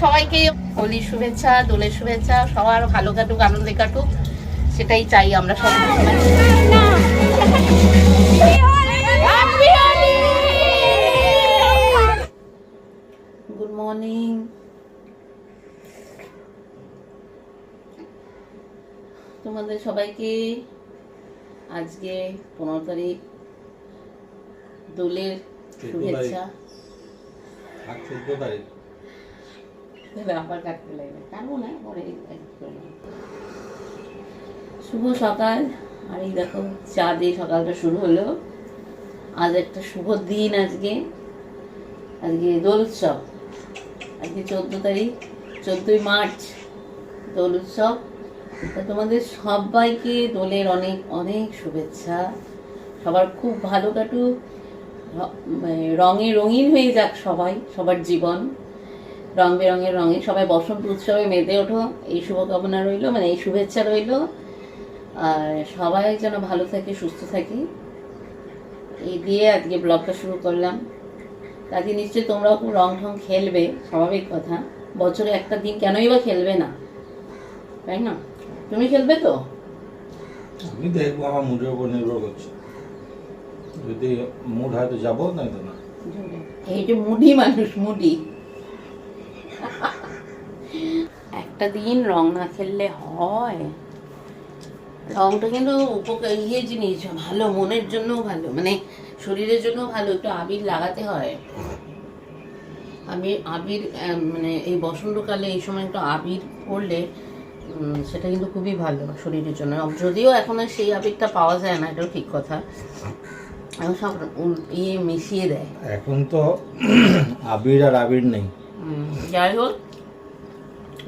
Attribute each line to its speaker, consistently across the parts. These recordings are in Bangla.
Speaker 1: সবাইকে হোলির শুভেচ্ছা দোলের শুভেচ্ছা সবার ভালো কাটুক আনন্দে কাটুক সেটাই চাই আমরা সবাই। গুড মর্নিং তোমাদের সবাইকে আজকে পনেরো তারিখ দোলের শুভেচ্ছা।
Speaker 2: চোদ্দ তারিখ।
Speaker 1: আবার কাটতে লাগবে। কাটবো না। শুভ সকাল। আর এই দেখো, চা দিয়ে সকালটা শুরু হলো। আজ একটা শুভ দিন আজকে। আজকে দোল উৎসব। আজকে চোদ্দ তারিখ, চোদ্দই মার্চ, দোল উৎসব। তা তোমাদের সবাইকে দোলের অনেক অনেক শুভেচ্ছা। সবার খুব ভালো কাটুক। মানে রঙে রঙিন হয়ে যাক সবাই, সবার জীবন। রং বেরঙের রঙে সবাই বসন্ত উৎসবে মেতে ওঠো। এই শুভকামনা রইল মানে এই শুভেচ্ছা রইল। আর সবাই যেন ভালো থাকে সুস্থ থাকি। এই দিয়ে আজকে ব্লগটা শুরু করলাম। তাতে নিশ্চয়ই তোমরাও খুব রং ঠং খেলবে স্বাভাবিক কথা। বছরে একটা দিন কেনই বা খেলবে না? তাই না? তুমি খেলবে তো?
Speaker 2: আমি দেখব আমার মুডের উপর নির্ভর করছে। যদি মুড হয় তো যাব তো না?
Speaker 1: এই যে মুডি মানুষ মুডি। একটা দিন রং না খেললে হয়। রংটা কিন্তু উপকার ইয়ে জিনিস ভালো মনের জন্য ভালো মানে শরীরের জন্য ভালো একটু আবির লাগাতে হয়। আমি আবির মানে এই বসন্তকালে এই সময় একটু আবির করলে সেটা কিন্তু খুবই ভালো শরীরের জন্য। যদিও এখন আর সেই আবিরটা পাওয়া যায় না এটাও ঠিক কথা। এখন সব ইয়ে মিশিয়ে দেয়।
Speaker 2: এখন তো আবির আর আবির নেই।
Speaker 1: যাই হোক।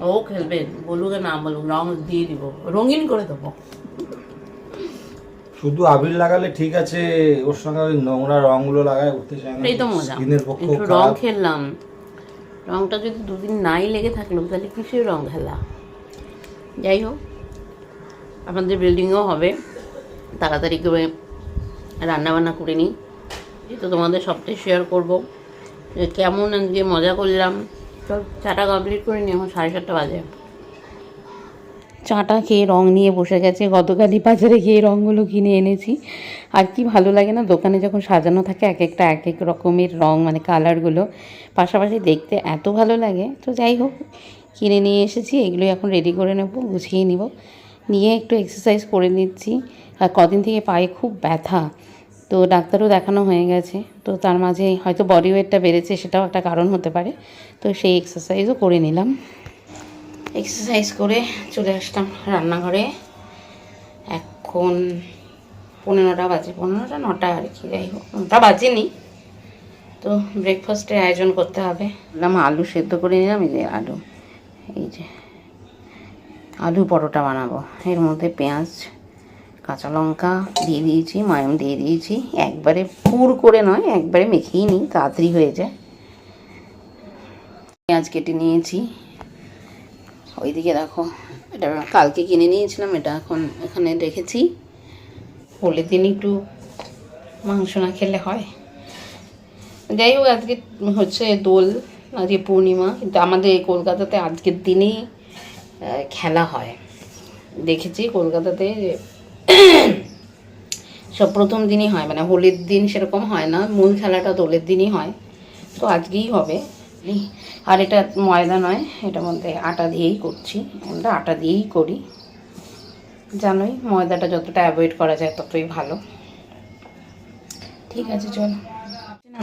Speaker 1: ও খেলবেন বলুক না বলুক রং দিয়ে দিব। রঙিন করে দেবো।
Speaker 2: শুধু আবির লাগালে ঠিক আছে ওর সঙ্গে ওই নোংরা রঙগুলো লাগায় উঠতে চায় না
Speaker 1: তো মজা।
Speaker 2: স্কিনের
Speaker 1: একটু রং খেললাম। রংটা যদি দুদিন নাই লেগে থাকল তাহলে কিসের রং খেলা? যাই হোক আমাদের বিল্ডিংও হবে। তাড়াতাড়ি করে রান্নাবান্না করে নিই। যেহেতু তোমাদের সবটাই শেয়ার করব। যে কেমন আজকে মজা করলাম। চল চাটা কমপ্লিট করে নিই এখন সাড়ে সাতটা বাজে। চাটা খেয়ে রং নিয়ে বসে গেছে। গতকালই বাজারে গিয়ে রঙগুলো কিনে এনেছি। আর কি ভালো লাগে না, দোকানে যখন সাজানো থাকে এক একটা, এক এক রকমের রং মানে কালারগুলো। পাশাপাশি দেখতে এত ভালো লাগে। তো যাই হোক, কিনে নিয়ে এসেছি, এগুলো এখন রেডি করে নেব, গুছিয়ে নিব। নিয়ে একটু এক্সারসাইজ করে নিচ্ছি। আর কদিন থেকে পায়ে খুব ব্যথা। তো ডাক্তারও দেখানো হয়ে গেছে। তো তার মাঝে হয়তো বডি ওয়েটটা বেড়েছে, সেটাও একটা কারণ হতে পারে। তো সেই এক্সারসাইজও করে নিলাম। এক্সারসাইজ করে চলে আসলাম রান্নাঘরে। এখন পনেরোটা বাজে, পনেরোটা, নটা আর কি, যাই হোক। নটা বাজেনি। তো ব্রেকফাস্টের আয়োজন করতে হবে। বললাম আলু সেদ্ধ করে নিলাম, এই যে আলু। এই যে আলু পরোটা বানাবো। এর মধ্যে পেঁয়াজ কাঁচা লঙ্কা দিয়ে দিয়েছি, ময়াম দিয়ে দিয়েছি। একবারে পুর করে নয়, একবারে মেখেই নিই, তাড়াতাড়ি হয়ে যায়। পেঁয়াজ কেটে নিয়েছি। ওইদিকে দেখো, এটা কালকে কিনে নিয়েছিলাম, এটা এখন এখানে রেখেছি। হোলির দিন একটু মাংস না খেলে হয়। যাই হোক, আজকে হচ্ছে দোল, আজকে পূর্ণিমা, কিন্তু আমাদের কলকাতাতে আজকের দিনেই খেলা হয়। দেখেছি কলকাতাতে সব প্রথম দিনই হয় মানে হোলির দিন সেরকম হয় না, মূল খেলাটা দোলের দিনই হয়। তো আজকেই হবে। আর এটা ময়দা নয়, এটার মধ্যে আটা দিয়েই করছি। আমরা আটা দিয়েই করি। জানোই, ময়দাটা যতটা অ্যাভয়েড করা যায় ততই ভালো। ঠিক আছে, চলো।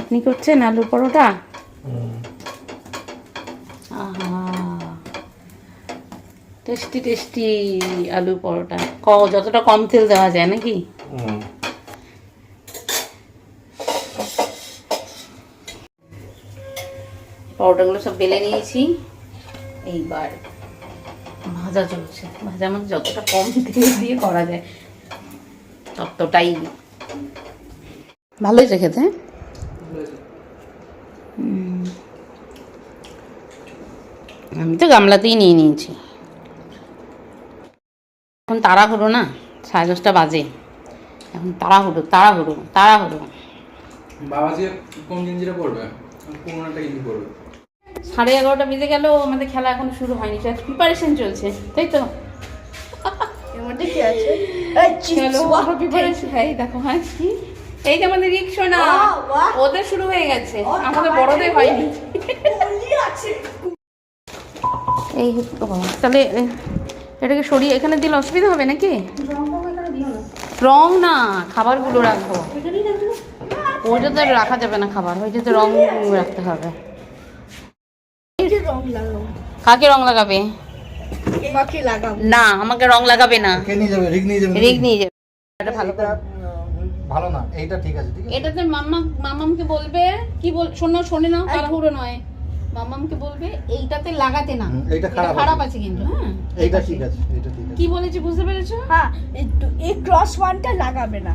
Speaker 1: আপনি করছেন আলু পরোটা? টেস্টি টেস্টি আলু পরোটা। ক যতটা কম তেল দেওয়া যায় নাকি? পরোটাগুলো সব বেলে নিয়েছি। এইবার ভাজা চলছে। ভাজা মানে যতটা কম তেল দিয়ে করা যায় ততটাই ভালো হয়েছে খেতে? হুম। আমি তো গামলাতেই নিয়ে নিয়েছি। এখন তাড়াহুড়ো না? সাড়ে দশটা বাজে। এখন তাড়াহুড়ো তাড়াহুড়ো তাড়াহুড়ো।
Speaker 3: বাবা যে কোন গেঞ্জিটা পরবে? কোন গেঞ্জি পরবে।
Speaker 1: সাড়ে এগারোটা বেজে গেল আমাদের খেলা এখন শুরু হয়নি। প্রিপারেশন চলছে তাই তো?
Speaker 3: এই
Speaker 1: এই হ্যাঁ কি? যে আমাদের রিক্সা না। ওদের শুরু হয়ে গেছে। আমাদের বড়দের হয়নি। এই তাহলে এটাকে সরিয়ে এখানে দিলে অসুবিধা হবে নাকি? রং না খাবারগুলো রাখব। ওইটাতে রাখা যাবে না খাবার ওইটাতে রং রাখতে হবে।
Speaker 3: কি রং লাগাবো
Speaker 1: কাকে রং লাগাবে? না আমাকে রং লাগাবে না।
Speaker 2: কে নিয়ে যাবে? রিক নিয়ে যাবে
Speaker 1: এটা ভালো
Speaker 2: ভালো না এইটা ঠিক আছে ঠিক আছে।
Speaker 1: এটাতে মাম্মা মামামকে বলবে কি বল শোনো শোনে না তাড়াহুড়ো নয়। মামামকে বলবে এইটাতে লাগাতে না।
Speaker 2: এইটা
Speaker 1: এটা
Speaker 2: খারাপ
Speaker 1: খারাপ
Speaker 2: আছে।
Speaker 1: কিন্তু হ্যাঁ?
Speaker 2: এইটা ঠিক আছে। এইটা ঠিক আছে।
Speaker 1: কি বলেছি বুঝতে পেরেছ?
Speaker 3: হ্যাঁ একটু এই ক্রস ওয়ানটা লাগাবে না।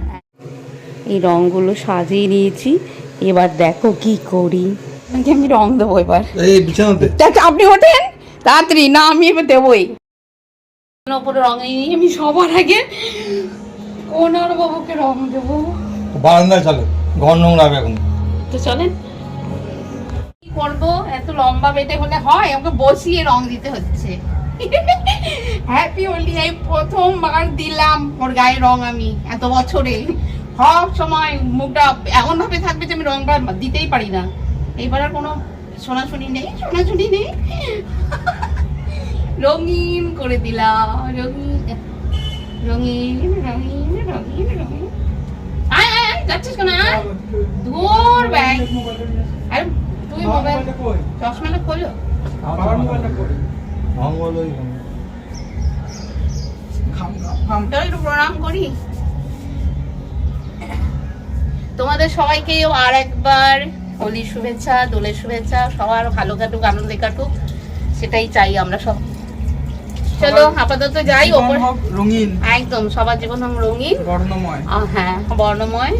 Speaker 1: এই রঙগুলো সাজিয়ে নিয়েছি। এবার দেখো কি করি। আমি রং দেবো এবার?
Speaker 2: এই বিছানাতে।
Speaker 1: আপনি ওঠেন তাড়াতাড়ি। না আমি এবার দেবই। ওপরে রং নিয়ে আমি সবার আগে কোনার বাবুকে রং দেবো।
Speaker 2: বারান্দায় চলো ঘর নোংরা হবে এখন।
Speaker 1: তো চলেন করব? এত লম্বা বেটে হলে হয়? ওকে বসিয়ে রং দিতে হচ্ছে। হ্যাপি হোলি এই প্রথমবার দিলাম ওর গায়ে রং আমি এত বছরে। সব সময় মুখটা এমন ভাবে থাকবে যে আমি রংটা দিতেই পারি না। এইবার আর কোনো শোনাশুনি নেই শোনাশুনি নেই। রঙিন করে দিলাম, রঙিন রঙিন রঙিন রঙিন রঙিন। আয় আয় যাচ্ছিস কেন? দূর ব্যাগ আরে তুই মোবাইল চশমাটা খোলো।
Speaker 2: রং বলো
Speaker 1: চলো একটু প্রণাম করি। তোমাদের সবাইকেও আর একবার হোলির শুভেচ্ছা দোলের শুভেচ্ছা সবার ভালো কাটুক আনন্দে কাটুক সেটাই চাই আমরা সব। চলো আপাতত যাই ওপর
Speaker 4: রঙিন।
Speaker 1: একদম সবার জীবন রঙিন।
Speaker 4: বর্ণময়।
Speaker 1: হ্যাঁ বর্ণময়।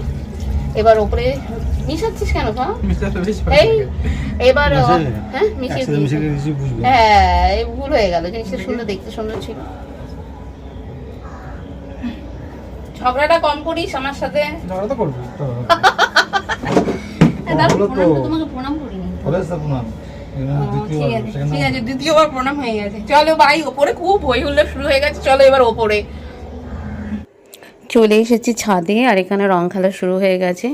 Speaker 1: এবার ওপরে মিশাচ্ছিস কেন এই এবার হ্যাঁ মিশিয়ে হ্যাঁ এই ভুল হয়ে গেল জিনিসটা সুন্দর দেখতে সুন্দর ছিল। ঝগড়াটা কম করিস আমার সাথে।
Speaker 4: ঝগড়া তো করবি
Speaker 1: হ্যাঁ, তোমাকে প্রণাম করিনি। ঠিক আছে দ্বিতীয়বার প্রণাম হয়ে গেছে। চলো ভাই ওপরে খুব হই হুল্লোড় শুরু হয়ে গেছে চলো এবার ওপরে। চলে এসেছি ছাদে, আর এখানে রং খেলা শুরু হয়ে গেছে।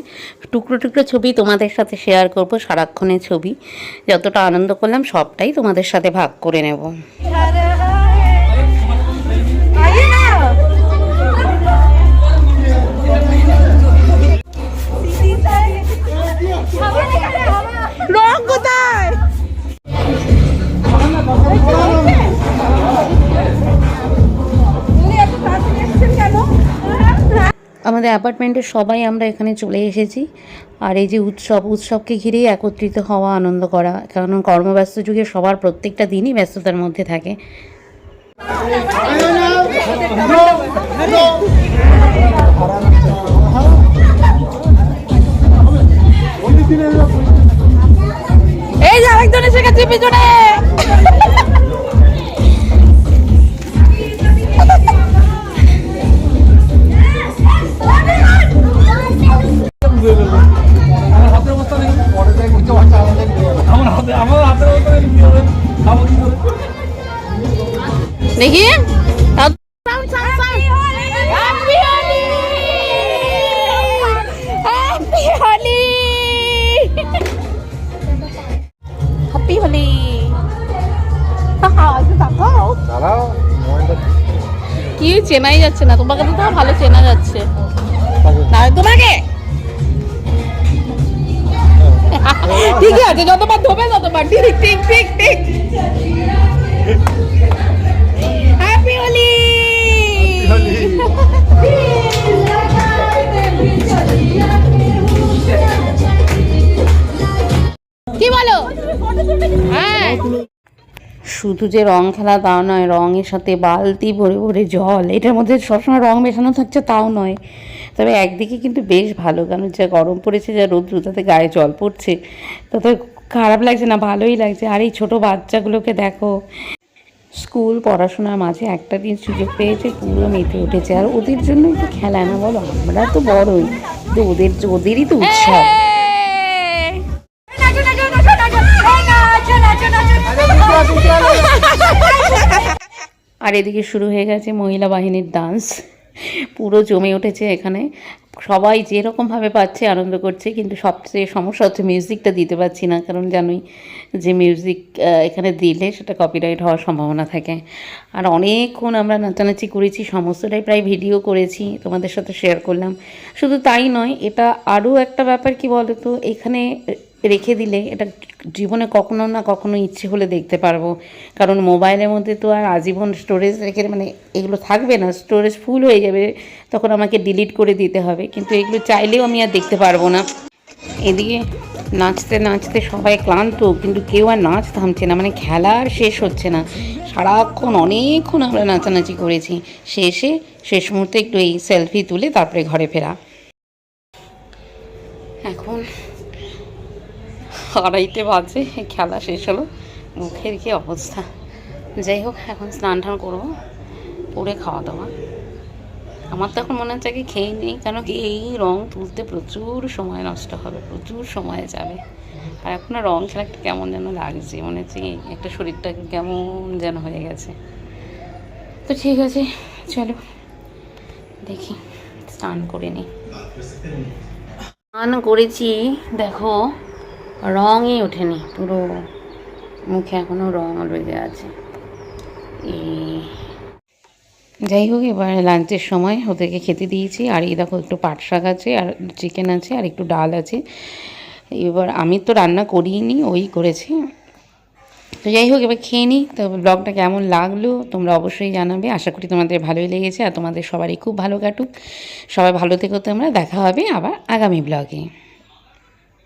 Speaker 1: টুকরো টুকরো ছবি তোমাদের সাথে শেয়ার করব, সারাক্ষণের ছবি। যতটা আনন্দ করলাম, সবটাই তোমাদের সাথে ভাগ করে নেব। অ্যাপার্টমেন্টের সবাই আমরা এখানে চলে এসেছি। আর এই যে উৎসব, উৎসবকে ঘিরেই একত্রিত হওয়া, আনন্দ করা, কারণ কর্মব্যস্ত যুগে সবার প্রত্যেকটা দিনই ব্যস্ততার মধ্যে থাকে। এই যে আরেকজন এসে পিছনে। হোলি কি চেনাই যাচ্ছে না তোমাকে তো তাও ভালো চেনা যাচ্ছে। তোমাকে ঠিকই আছে যতবার ধোবে ততবার। ঠিক ঠিক ঠিক ঠিক। শুধু যে রং খেলা তাও নয়, রঙের সাথে বালতি ভরে ভরে জল, এটার মধ্যে সবসময় রং মেশানো থাকছে তাও নয়। তবে একদিকে কিন্তু বেশ ভালো, কারণ যা গরম পড়েছে, যা রোদ্র, তাতে গায়ে জল পড়ছে, তাতে খারাপ লাগছে না, ভালোই লাগছে। আর এই ছোটো বাচ্চাগুলোকে দেখো, স্কুল পড়াশোনার মাঝে একটা দিন সুযোগ পেয়েছে, পুরো মেতে উঠেছে। আর ওদের জন্যই তো খেলা না বলো, আমরা তো বড়ই, তো ওদের, ওদেরই তো উৎসব আর এদিকে শুরু হয়ে গেছে মহিলা বাহিনীর ডান্স পুরো জমে উঠেছে এখানে। সবাই যেরকমভাবে পাচ্ছে আনন্দ করছে, কিন্তু সবচেয়ে সমস্যা হচ্ছে মিউজিকটা দিতে পারছি না। কারণ জানোই যে মিউজিক এখানে দিলে সেটা কপিরাইট হওয়ার সম্ভাবনা থাকে। আর অনেকক্ষণ আমরা নাচানাচি করেছি, সমস্তটাই প্রায় ভিডিও করেছি, তোমাদের সাথে শেয়ার করলাম। শুধু তাই নয়, এটা আরও একটা ব্যাপার কি বলো তো এখানে রেখে দিলে এটা জীবনে কখনো না কখনো ইচ্ছে হলে দেখতে পারব। কারণ মোবাইলের মধ্যে তো আর আজীবন স্টোরেজ রেখে মানে এগুলো থাকবে না স্টোরেজ ফুল হয়ে যাবে, তখন আমাকে ডিলিট করে দিতে হবে। কিন্তু এগুলো চাইলেও আমি আর দেখতে পারব না। এদিকে নাচতে নাচতে সবাই ক্লান্ত, কিন্তু কেউ আর নাচ থামছে না মানে খেলা আর শেষ হচ্ছে না। সারাক্ষণ অনেকক্ষণ আমরা নাচানাচি করেছি। শেষে, শেষ মুহূর্তে একটু এই সেলফি তুলে তারপরে ঘরে ফেরা। এখন আড়াইটে বাজে, খেলা শেষ হলো, মুখের কি অবস্থা? যাই হোক, এখন স্নান টান করব করে খাওয়া দাওয়া। আমার তো এখন মনে হচ্ছে কি খেয়ে নেই, কেন কি এই রং তুলতে প্রচুর সময় নষ্ট হবে, প্রচুর সময় যাবে। আর এখন রং খেলা একটা কেমন যেন লাগছে, মনে হচ্ছে একটা শরীরটা কেমন যেন হয়ে গেছে। তো ঠিক আছে, চলো, দেখি, স্নান করে নিই স্নান করেছি, দেখো রঙই ওঠেনি, পুরো মুখে এখনও রং লেগে আছে। এই যাই হোক, এবার লাঞ্চের সময় ওদেরকে খেতে দিয়েছি। আর এই দেখো, একটু পাট শাক আছে, আর চিকেন আছে, আর একটু ডাল আছে। এবার আমি তো রান্না করিনি, ওই করেছি। তো যাই হোক, এবার খেয়ে নিই। তো ব্লগটা কেমন লাগল, তোমরা অবশ্যই জানাবে। আশা করি তোমাদের ভালোই লেগেছে, আর তোমাদের সবারই খুব ভালো কাটুক। সবাই ভালো থেকো তোমরা, দেখা হবে আবার আগামী ব্লগে